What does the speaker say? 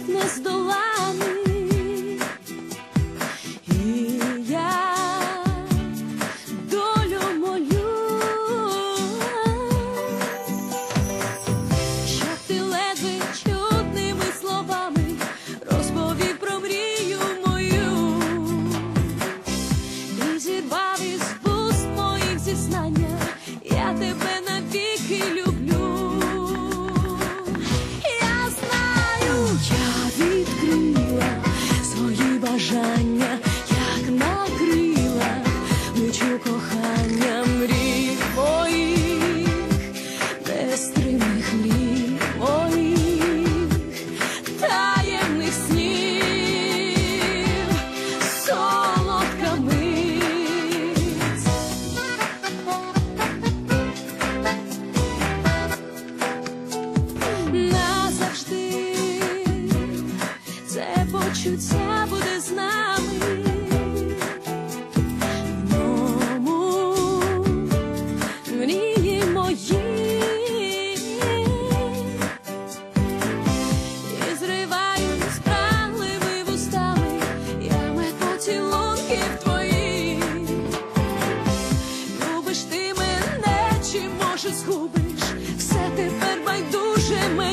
не здоланий. на крила, лечу кохання мрій моїх, нестримних мрій моїх, таємних снів, солодка мить. Назавжди це почуття. Krzyżymy